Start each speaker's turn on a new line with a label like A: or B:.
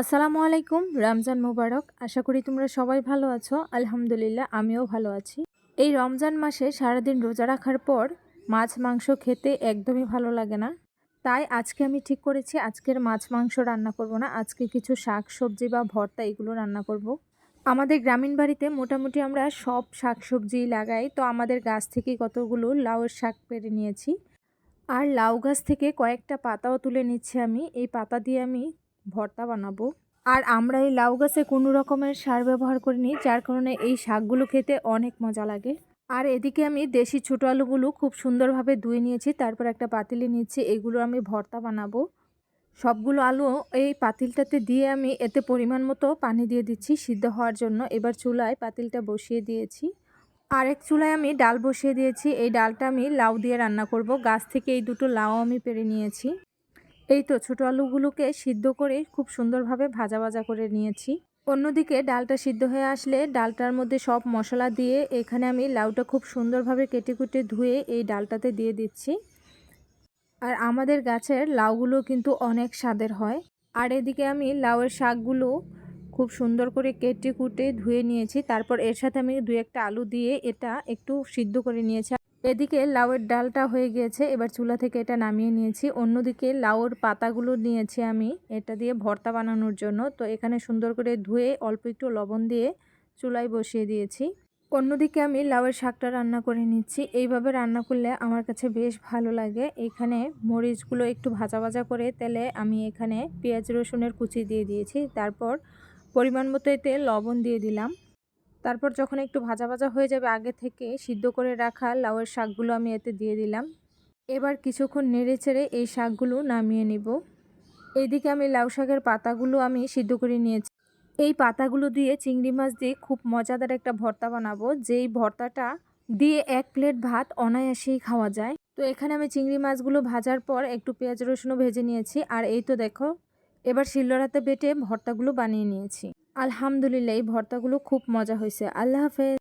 A: আসসালামু আলাইকুম, রমজান মোবারক। আশা করি তোমরা সবাই ভালো আছো। আলহামদুলিল্লাহ, আমিও ভালো আছি। এই রমজান মাসে সারাদিন রোজা রাখার পর মাছ, মাংস খেতে একদমই ভালো লাগে না। তাই আজকে আমি ঠিক করেছি, আজকের মাছ, মাংস রান্না করব না। আজকে কিছু শাক সবজি বা ভর্তা এগুলো রান্না করব। আমাদের গ্রামীণ বাড়িতে মোটামুটি আমরা সব শাক সবজি লাগাই। তো আমাদের গাছ থেকে কতগুলো লাউয়ের শাক পেরে নিয়েছি। আর লাউ গাছ থেকে কয়েকটা পাতাও তুলে নিচ্ছি আমি। এই পাতা দিয়ে আমি ভর্তা বানাবো। আর আমরা এই লাউ গাছে কোনো রকমের সার ব্যবহার করিনি, যার কারণে এই শাকগুলো খেতে অনেক মজা লাগে। আর এদিকে আমি দেশি ছোটো আলুগুলো খুব সুন্দরভাবে ধুয়ে নিয়েছি, তারপর একটা পাতিলে নিয়েছি, এগুলো আমি ভর্তা বানাবো। সবগুলো আলু এই পাতিলটাতে দিয়ে আমি এতে পরিমাণ মতো পানি দিয়ে দিচ্ছি সিদ্ধ হওয়ার জন্য। এবার চুলায় পাতিলটা বসিয়ে দিয়েছি। আরেক চুলায় আমি ডাল বসিয়ে দিয়েছি। এই ডালটা আমি লাউ দিয়ে রান্না করব। গাছ থেকে এই দুটো লাউ আমি পেরে নিয়েছি। এই তো ছোটো আলুগুলোকে সিদ্ধ করে খুব সুন্দরভাবে ভাজা ভাজা করে নিয়েছি। অন্যদিকে ডালটা সিদ্ধ হয়ে আসলে ডালটার মধ্যে সব মশলা দিয়ে এখানে আমি লাউটা খুব সুন্দরভাবে কেটে কুটে ধুয়ে এই ডালটাতে দিয়ে দিচ্ছি। আর আমাদের গাছের লাউগুলো কিন্তু অনেক স্বাদের হয়। আর এদিকে আমি লাউয়ের শাকগুলো খুব সুন্দর করে কেটে কুটে ধুয়ে নিয়েছি। তারপর এর সাথে আমি দু একটা আলু দিয়ে এটা একটু সিদ্ধ করে নিয়েছি। এদিকে লাউয়ের ডালটা হয়ে গিয়েছে, এবার চুলা থেকে এটা নামিয়ে নিয়েছি। অন্যদিকে লাউর পাতাগুলো নিয়েছি আমি, এটা দিয়ে ভর্তা বানানোর জন্য। তো এখানে সুন্দর করে ধুয়ে অল্প একটু লবণ দিয়ে চুলায় বসিয়ে দিয়েছি। অন্যদিকে আমি লাউয়ের শাকটা রান্না করে নিচ্ছি। এইভাবে রান্না করলে আমার কাছে বেশ ভালো লাগে। এখানে মরিচগুলো একটু ভাজা ভাজা করে তেলে আমি এখানে পেঁয়াজ রসুনের কুচি দিয়ে দিয়েছি। তারপর পরিমাণ মতো এতে লবণ দিয়ে দিলাম। তারপর যখন একটু ভাজা ভাজা হয়ে যাবে আগে থেকে সিদ্ধ করে রাখা লাউয়ের শাকগুলো আমি এতে দিয়ে দিলাম। এবার কিছুক্ষণ নেড়ে চেড়ে এই শাকগুলো নামিয়ে নিব। এইদিকে আমি লাউ শাকের পাতাগুলো আমি সিদ্ধ করে নিয়েছি। এই পাতাগুলো দিয়ে চিংড়ি মাছ দিয়ে খুব মজাদার একটা ভর্তা বানাবো। যেই ভর্তাটা দিয়ে এক প্লেট ভাত অনায়াসেই খাওয়া যায়। তো এখানে আমি চিংড়ি মাছগুলো ভাজার পর একটু পেঁয়াজ রসুনও ভেজে নিয়েছি। আর এই তো দেখো, এবার শিলনোড়াতে বেটে ভর্তাগুলো বানিয়ে নিয়েছি। আলহামদুলিল্লাহ এই ভর্তাগুলো খুব মজা হয়েছে। আল্লাহ হাফেজ।